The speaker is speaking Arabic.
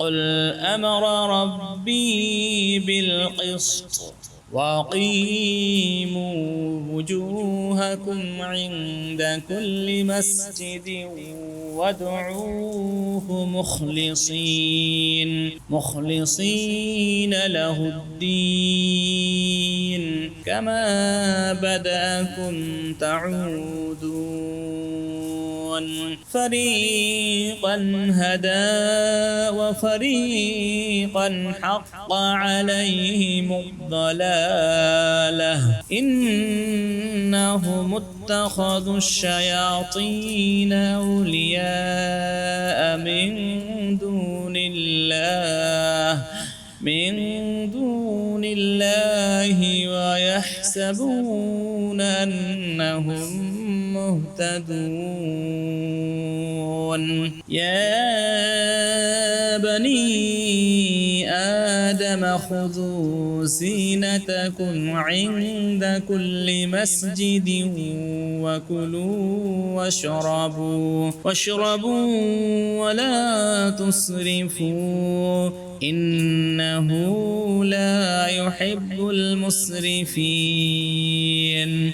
قل أمر ربي بالقسط وأقيموا وجوهكم عند كل مسجد وادعوه مخلصين مخلصين له الدين كما بدأكم تعودون فريقا هدى وفريقا حق عليهم الضلاله انهم اتخذوا الشياطين اولياء من دون الله من دون الله ويحسبون أنهم مهتدون. يا بني آدم خذوا زينتكم عند كل مسجد وكلوا واشربوا واشربوا ولا تسرفوا. إنه لا يحب المسرفين.